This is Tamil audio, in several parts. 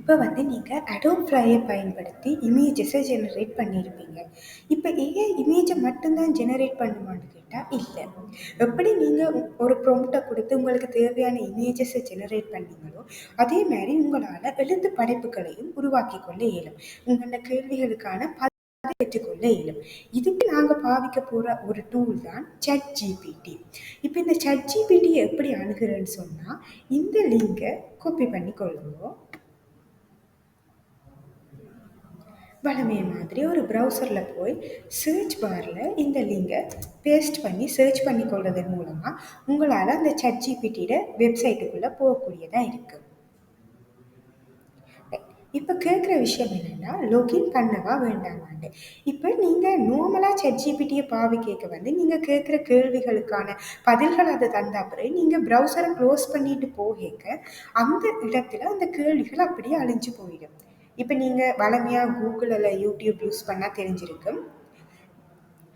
இப்போ வந்து நீங்கள் அடோப் ஃப்ளையை பயன்படுத்தி இமேஜஸை ஜெனரேட் பண்ணியிருப்பீங்க இப்போ ஏன் இமேஜை மட்டும்தான் ஜெனரேட் பண்ணுமான்னு கேட்டால் இல்லை. எப்படி நீங்கள் ஒரு ப்ரொம்ப்டை கொடுத்து உங்களுக்கு தேவையான இமேஜஸை ஜெனரேட் பண்ணீங்களோ அதே மாதிரி உங்களால் எழுத்து படைப்புகளையும் உருவாக்கி கொள்ள இயலும். உங்களோட கேள்விகளுக்கான பதிலை பெற்றுக்கொள்ள இயலும். இதுக்கு நாங்கள் பாவிக்க போகிற ஒரு டூல் தான் சட் ஜிபிடி இப்போ இந்த சட் ஜிபிடியை எப்படி அணுகிறேன்னு சொன்னால் இந்த லிங்கை காப்பி பண்ணி கொள்ளுவோம் வழமை மாதிரி ஒரு ப்ரௌசரில் போய் சர்ச் பாரில் இந்த லிங்கை பேஸ்ட் பண்ணி சர்ச் பண்ணி கொள்வதன் மூலமாக உங்களால் அந்த சட் ஜிபிடியோட வெப்சைட்டுக்குள்ளே போகக்கூடியதாக இருக்குது இப்போ கேட்குற விஷயம் என்னென்னா லொகின் பண்ணவா வேண்டாமான்னு இப்போ நீங்கள் நார்மலாக செட்ஜிபிட்டியை பாவி கேட்க வந்து நீங்கள் கேட்குற கேள்விகளுக்கான பதில்கள் அதை தந்தா பிறகு நீங்கள் ப்ரௌசரை க்ளோஸ் பண்ணிட்டு போகேக்க அந்த இடத்துல அந்த கேள்விகள் அப்படியே அழிஞ்சு போயிடும். இப்போ நீங்கள் வளமையாக கூகுள் இல்லை யூடியூப் யூஸ் பண்ணால் தெரிஞ்சிருக்கும்.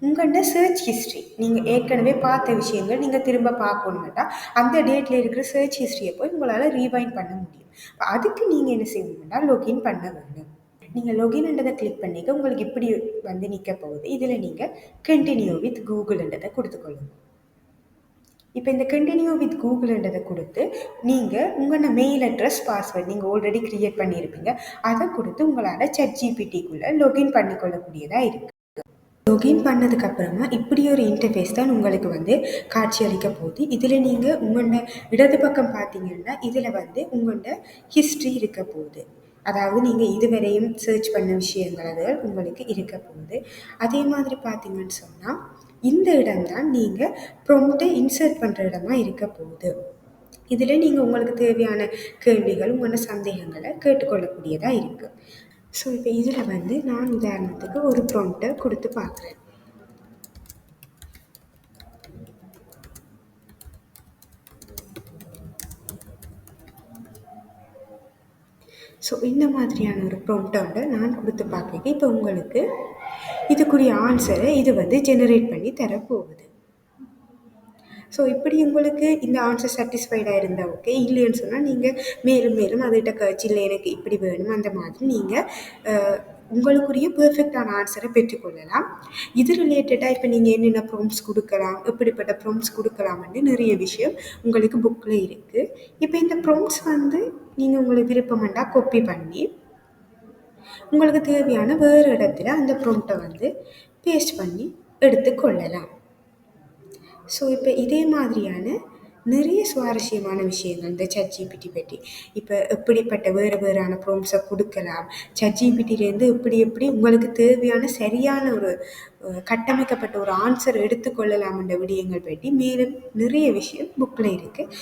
உங்கள்கிட்ட சர்ச் ஹிஸ்ட்ரி நீங்கள் ஏற்கனவே பார்த்த விஷயங்கள் நீங்கள் திரும்ப பார்க்கணுன்னா அந்த டேட்டில் இருக்கிற சர்ச் ஹிஸ்ட்ரியை போய் உங்களால் ரீவைண்ட் பண்ண முடியும். அதுக்கு நீங்கள் என்ன செய்யணும்னா லொகின் பண்ண வேணும் நீங்கள் லொகின்ன்றதை கிளிக் பண்ணிக்க உங்களுக்கு இப்படி வந்து நிற்க போகுது. இதில் நீங்கள் கண்டினியூ வித் கூகுள்ன்றதை கொடுத்துக்கொள்ளுங்க இப்போ இந்த கண்டினியூ வித் கூகுள்ன்றதை கொடுத்து நீங்கள் உங்களோட மெயில் அட்ரஸ் பாஸ்வேர்ட் நீங்கள் ஆல்ரெடி க்ரியேட் பண்ணியிருப்பீங்க அதை கொடுத்து உங்களால் சட் ஜிபிடிக்குள்ளே லொகின் பண்ணிக்கொள்ளக்கூடியதாக இருக்குது லொகின் பண்ணதுக்கப்புறமா இப்படி ஒரு இன்டர்ஃபேஸ் தான் உங்களுக்கு வந்து காட்சி அளிக்க போகுது. இதில் நீங்கள் உங்களோட இடது பக்கம் பார்த்தீங்கன்னா இதில் வந்து உங்களோட ஹிஸ்ட்ரி இருக்க போகுது. அதாவது நீங்கள் இதுவரையும் சர்ச் பண்ண விஷயங்கள் அது உங்களுக்கு இருக்க போகுது. அதே மாதிரி பார்த்தீங்கன்னு சொன்னால் இந்த இடம்தான் நீங்கள் ப்ரொம்ப்டை இன்சர்ட் பண்ணுற இடமா இருக்க போகுது. இதில் நீங்கள் உங்களுக்கு தேவையான கேள்விகள் உங்களோட சந்தேகங்களை கேட்டுக்கொள்ளக்கூடியதாக இருக்குது ஸோ இப்போ இதில் வந்து நான் உதாரணத்துக்கு ஒரு ப்ராம்ப்டை கொடுத்து பார்க்குறேன். ஸோ இந்த மாதிரியான ஒரு ப்ராம்ப்டை நான் கொடுத்து பார்க்க இப்போ உங்களுக்கு இதுக்குரிய ஆன்சரை இது வந்து ஜெனரேட் பண்ணி தரப்போகுது. ஸோ இப்படி உங்களுக்கு இந்த ஆன்சர் சாட்டிஸ்ஃபைடாக இருந்தால் ஓகே இல்லைன்னு சொன்னால் நீங்கள் மேலும் மேலும் அதுகிட்ட கழிச்சு இல்லை எனக்கு இப்படி வேணும் அந்த மாதிரி நீங்கள் உங்களுக்குரிய பெர்ஃபெக்டான ஆன்சரை பெற்றுக்கொள்ளலாம். இது ரிலேட்டடாக இப்போ நீங்கள் என்னென்ன ப்ரோம்ஸ் கொடுக்கலாம் எப்படிப்பட்ட ப்ரோம்ஸ் கொடுக்கலாம்னு நிறைய விஷயம் உங்களுக்கு புக்கில் இருக்குது இப்போ இந்த ப்ரோம்ஸ் வந்து நீங்கள் உங்களுக்கு விருப்பமெண்டா காப்பி பண்ணி உங்களுக்கு தேவையான வேறு இடத்துல அந்த ப்ரோம்ப்டை வந்து பேஸ்ட் பண்ணி எடுத்துக்கொள்ளலாம் ஸோ இப்போ இதே மாதிரியான நிறைய சுவாரஸ்யமான விஷயங்கள் இந்த சட்ஜிபிடி பற்றி. இப்போ எப்படிப்பட்ட வேறு வேறான ப்ரோம்ஸை கொடுக்கலாம்? சட்ஜிபிட்டிலேருந்து எப்படி எப்படி உங்களுக்கு தேவையான சரியான ஒரு கட்டமைக்கப்பட்ட ஒரு ஆன்சர் எடுத்துக்கொள்ளலாம் என்ற விடயங்கள் பற்றி மேலும் நிறைய விஷயம் புக்கில் இருக்குது